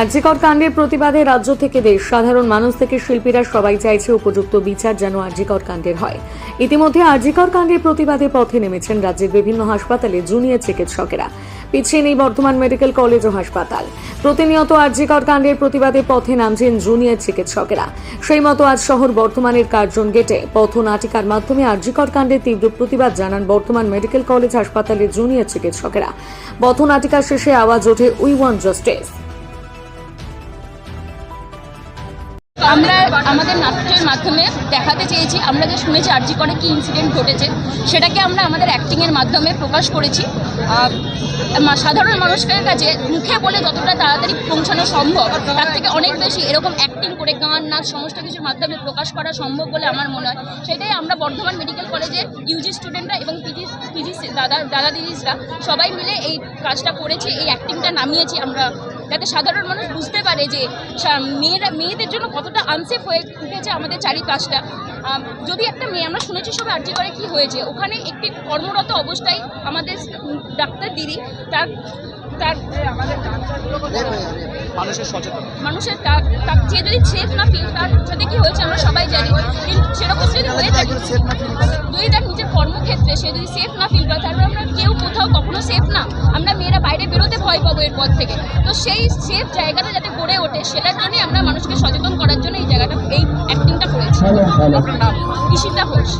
আর্যিকর কাণ্ডের প্রতিবাদে রাজ্য থেকে দেশ, সাধারণ মানুষ থেকে শিল্পীরা সবাই চাইছে উপযুক্ত বিচার যেন আর্যিকর কাণ্ডের হয়। ইতিমধ্যে আর্যিকর কাণ্ডের প্রতিবাদে পথে নেমেছেন রাজ্যের বিভিন্ন হাসপাতালে জুনিয়র চিকিৎসকেরা। পিছিয়ে নেই বর্ধমান মেডিকেল কলেজ ও হাসপাতাল। প্রতিনিয়ত আর্যিকর কাণ্ডের প্রতিবাদে পথে নামছেন জুনিয়র চিকিৎসকেরা। সেই মতো আজ শহর বর্ধমানের কার্জন গেটে পথ নাটিকার মাধ্যমে আর্যিকর কাণ্ডের তীব্র প্রতিবাদ জানান বর্ধমান মেডিকেল কলেজ হাসপাতালের জুনিয়র চিকিৎসকেরা। পথ নাটিকা শেষে আওয়াজ ওঠে উই ওয়ান্ট জাস্টিস। আমরা আমাদের নাটকের মাধ্যমে দেখাতে চেয়েছি, আমরা যে শুনেছি আর্জি করে কি ইনসিডেন্ট ঘটেছে, সেটাকে আমরা আমাদের অ্যাক্টিংয়ের মাধ্যমে প্রকাশ করেছি। সাধারণ মানুষের কাছে মুখে বলে যতটা তাড়াতাড়ি পৌঁছানো সম্ভব, তার থেকে অনেক বেশি এরকম অ্যাক্টিং করে গান, নাচ, সমস্ত কিছুর মাধ্যমে প্রকাশ করা সম্ভব বলে আমার মনে হয়। সেটাই আমরা বর্ধমান মেডিকেল কলেজের ইউজি স্টুডেন্টরা এবং পিজি পিজি দাদা দাদা দিদিসরা সবাই মিলে এই কাজটা করেছি, এই অ্যাক্টিংটা নামিয়েছি আমরা যাতে সাধারণ মানুষ বুঝতে পারে যে মেয়েরা মেয়েদের জন্য কতটা আনসেফ হয়ে উঠেছে আমাদের চারিপাশটা। যদি একটা মেয়ে আমরা শুনেছি সবাই আর্জি করে কি হয়েছে? ওখানে একটি কর্মরত অবস্থায় আমাদের ডাক্তার দিদি তার তার মানুষের সচেতন। মানুষের তার যে যদি সেফ না ফিল তার সাথে কি হয়েছে আমরা সবাই জানি। কিন্তু সেরকম যদি হয়ে থাকে যদি তার নিজের কর্মক্ষেত্রে সে যদি সেফ না ফিল করে তাহলে আমরা কেউ কোথাও কখনো সেফ না। আমরা মেয়েরা ভয় পাবো এরপর থেকে। তো সেই সেফ জায়গাটা যাতে গড়ে ওঠে সেটার জন্যই আমরা মানুষকে সচেতন করার জন্য এই জায়গাটা এই অ্যাক্টিংটা করেছি। আপনার নাম? ঈশিতা ঘোষ।